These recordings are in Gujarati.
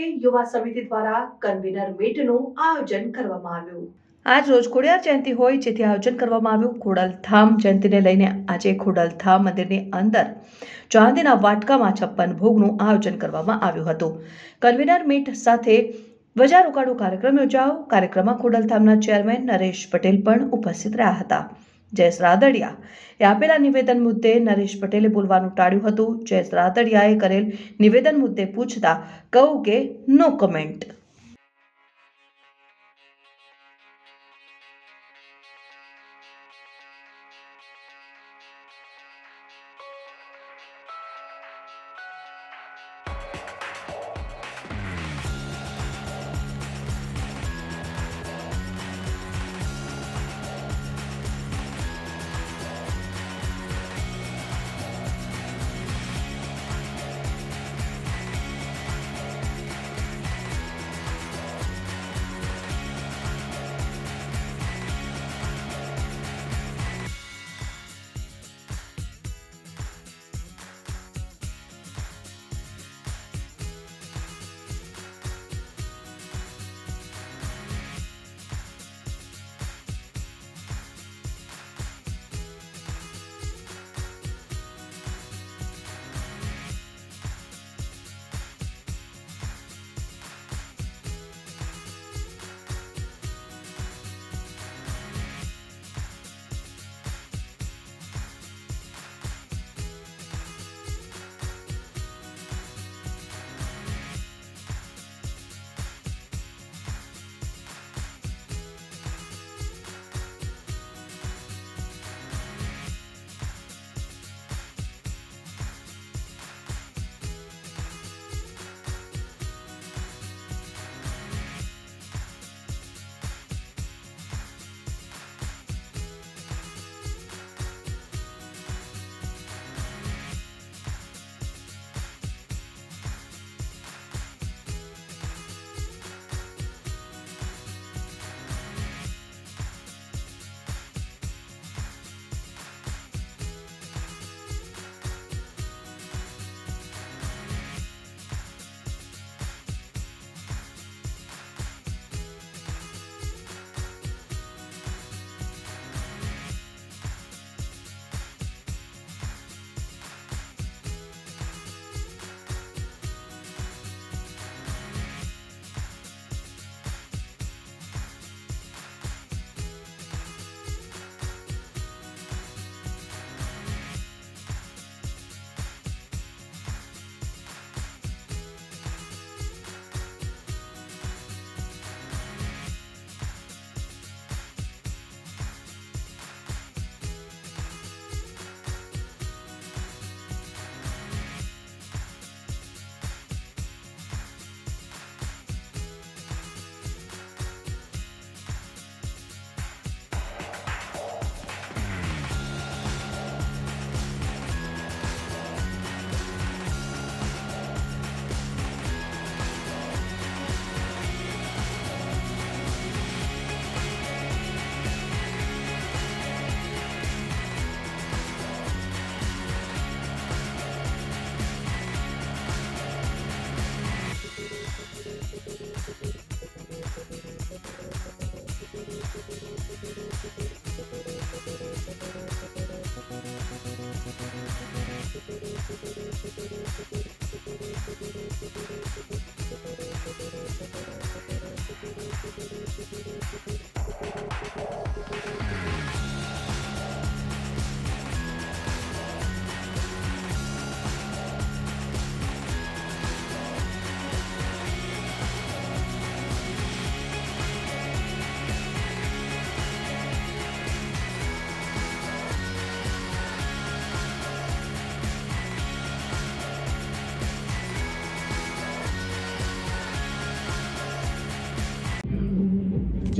યુવા સમિતિ દ્વારા કન્વીનર મીટનું આયોજન કરવામાં આવ્યું. આજ રોજ ખોડિયાર જયંતિ હોય જેથી આયોજન કરવામાં આવ્યું. ખોડલધામ જયંતિને લઈને આજે ખોડલધામ મંદિરની અંદર ચાંદીના વાટકામાં છપ્પન ભોગનું આયોજન કરવામાં આવ્યું હતું. કન્વીનર મીટ સાથે બજાર રોકાણો કાર્યક્રમ યોજાયો. કાર્યક્રમમાં ખોડલધામના ચેરમેન નરેશ પટેલ પણ ઉપસ્થિત રહ્યા હતા. જયેશ રાદડિયા. એ આપેલા નિવેદન મુદ્દે નરેશ પટેલે બોલવાનું ટાળ્યું હતું. જયેશ રાદડિયાએ કરેલ નિવેદન મુદ્દે પૂછતા કહું કે નો કમેન્ટ.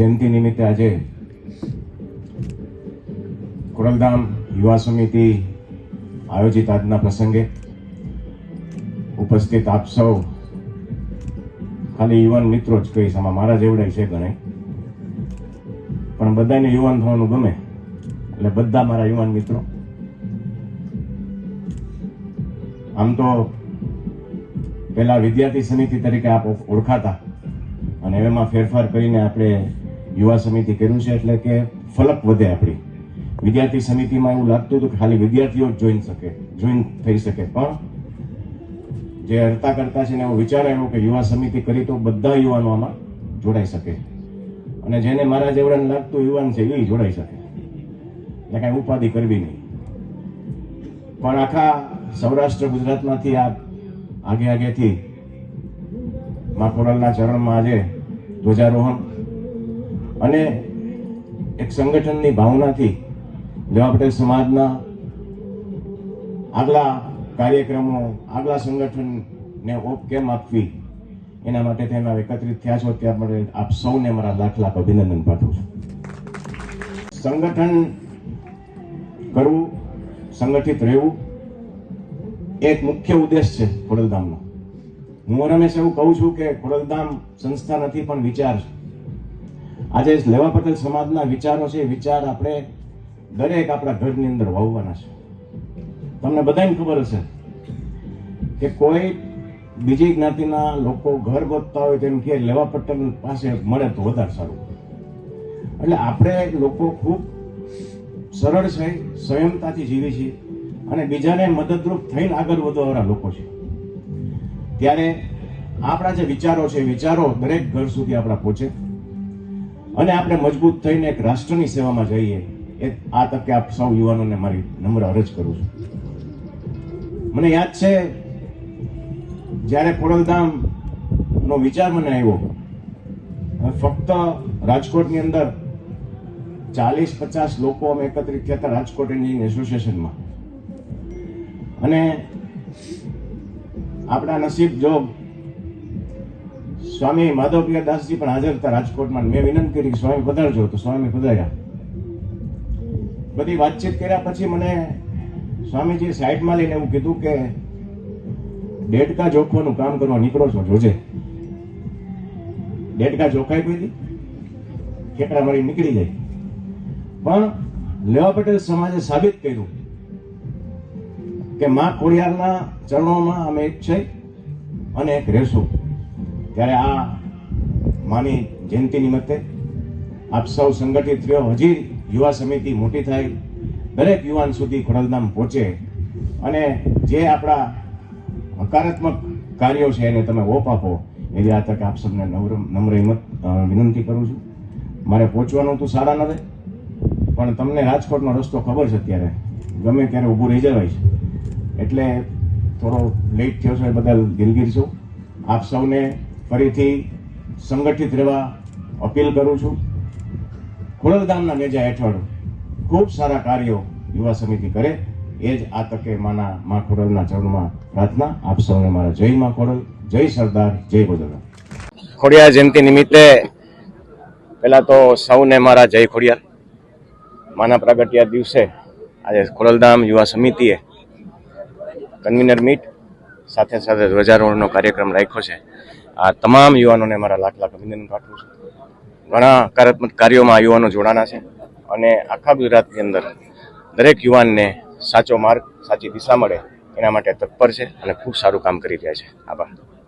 જયંતિ નિમિત્તે આજે ખોડલધામ યુવા સમિતિ આયોજિત આજના પ્રસંગે ઉપસ્થિત આપ સૌ ખાલી યુવાન મિત્રો જ કહીશ, આમાં મારા જેવડાય છે ગણે પણ બધાને યુવાન થવાનું ગમે, એટલે બધા મારા યુવાન મિત્રો. આમ તો પહેલા વિદ્યાર્થી સમિતિ તરીકે આપ ઓળખાતા અને એમાં ફેરફાર કરીને આપણે યુવા સમિતિ કર્યું છે એટલે કે ફલક વધે આપણી. વિદ્યાર્થી સમિતિમાં એવું લાગતું હતું કે ખાલી વિદ્યાર્થીઓ જ જોઈન શકે, જોઈન થઈ શકે. પણ જે હરતા કરતા છે ને એવો વિચાર આવ્યો કે યુવા સમિતિ કરી તો બધા યુવાનો આમાં જોડાઈ શકે. અને જેને મારા જેવડાને લાગતું યુવાન છે એ જોડાઈ શકે. એટલે કાંઈ ઉપાધિ કરવી નહીં. પણ આખા સૌરાષ્ટ્ર ગુજરાતમાંથી આ આગે આગેથી મા ચરણમાં આજે ધ્વજારોહણ અને એક સંગઠનની ભાવનાથી લેવા પટેલ સમાજના આગલા કાર્યક્રમો, આગલા સંગઠનને ઓપ કેમ આપવી, એના માટે તેના એકત્રિત થયા છો. ત્યાં માટે આપ સૌને મારા લાખ લાખ અભિનંદન પાઠવું છું. સંગઠન કરવું, સંગઠિત રહેવું એક મુખ્ય ઉદ્દેશ છે ખોડલધામનો. હું રમેશ એવું કહું છું કે ખોડલધામ સંસ્થા નથી, પણ વિચાર છે. આજે લેવા પટેલ સમાજના વિચારો છે વિચાર આપણે દરેક આપણા ઘરની અંદર વાવવાના છે. તમને બધાને ખબર હશે કે કોઈ બીજી જ્ઞાતિના લોકો ઘર ગોતતા હોય તેમ કે લેવા પટેલ પાસે મળે તો વધારે સારું. એટલે આપણે લોકો ખૂબ સરળ છે, સંયમતાથી જીવી છીએ અને બીજાને મદદરૂપ થઈને આગળ વધવાવાળા લોકો છે. ત્યારે આપણા જે વિચારો છે વિચારો દરેક ઘર સુધી આપણા પહોંચે. અને આપણે મજબૂત થઈને એક રાષ્ટ્રની સેવામાં જઈએ, એ આ તકે આપ સૌ યુવાનોને મારી નમ્ર અરજ કરું છું. મને યાદ છે, જ્યારે ખોડલધામ નો વિચાર મને આવ્યો ફક્ત રાજકોટની અંદર ચાલીસ પચાસ લોકો અમે એકત્રિત થયા હતા રાજકોટ એન્જિનિયરિંગ એસોસિએશનમાં અને આપણા નસીબ જો સ્વામી માધવપ્રિય દાસજી પણ હાજર હતા રાજકોટમાં. મેં વિનંતી કરી સ્વામી પધારજો. તો સ્વામી પધાર્યા. બધી વાતચીત કર્યા પછી મને સ્વામીજી સાઈડમાં લઈને એવું કીધું કે ડેડકા જોખવાનું કામ કરવા નીકળો છો, જોજે. ડેડકા જોખાઈ ગઈ ખેકડા મારી નીકળી જાય પણ લેવા પટેલ સમાજે સાબિત કર્યું કે માં ખોડિયારના ચરણોમાં અમે એક છે અને એક રહેશું. ત્યારે આ માની જયંતિ નિમિત્તે આપ સૌ સંગઠિત થયો હજી યુવા સમિતિ મોટી થાય. દરેક યુવાન સુધી ખોડલધામ પહોંચે. અને જે આપણા હકારાત્મક કાર્યો છે એને તમે ઓપ આપો એવી આ તકે આપ સૌને નમ્ર નમ્ર વિનંતી કરું છું. મારે પહોંચવાનું હતું સારા નવે, પણ તમને રાજકોટનો રસ્તો ખબર છે અત્યારે. ગમે ત્યારે ઊભું રહી જવાય છે. એટલે થોડો લેટ થયો છે, બદલ દિલગીર છું. આપ સૌને ફરીથી સંગઠિત રહેવા અપીલ કરું છું. ખોડલધામના નેજા હેઠળ ખૂબ સારા કાર્યો યુવા સમિતિ કરે, એ જ આ તકે માના, મા ખોડલના ચરણમાં પ્રાર્થના. આપ સૌને મારા જય મા ખોડલ, જય સરદાર, જય બદલરામ ખોડિયાર જયંતિ નિમિત્તે પહેલાં તો સૌને મારા જય ખોડિયાર. માના પ્રાગટ્યા દિવસે આજે ખોડલધામ યુવા સમિતિએ કન્વીનર મીટ સાથે સાથે ધ્વજારોહણનો કાર્યક્રમ રાખ્યો છે. આ તમામ યુવાનોને મારા લાખ લાખ અભિનંદન પાઠવું છું. ઘણા હકારાત્મક કાર્યોમાં આ યુવાનો જોડાના છે અને આખા ગુજરાતની અંદર દરેક યુવાનને સાચો માર્ગ, સાચી દિશા મળે એના માટે તત્પર છે અને ખૂબ સારું કામ કરી રહ્યા છે. આભાર.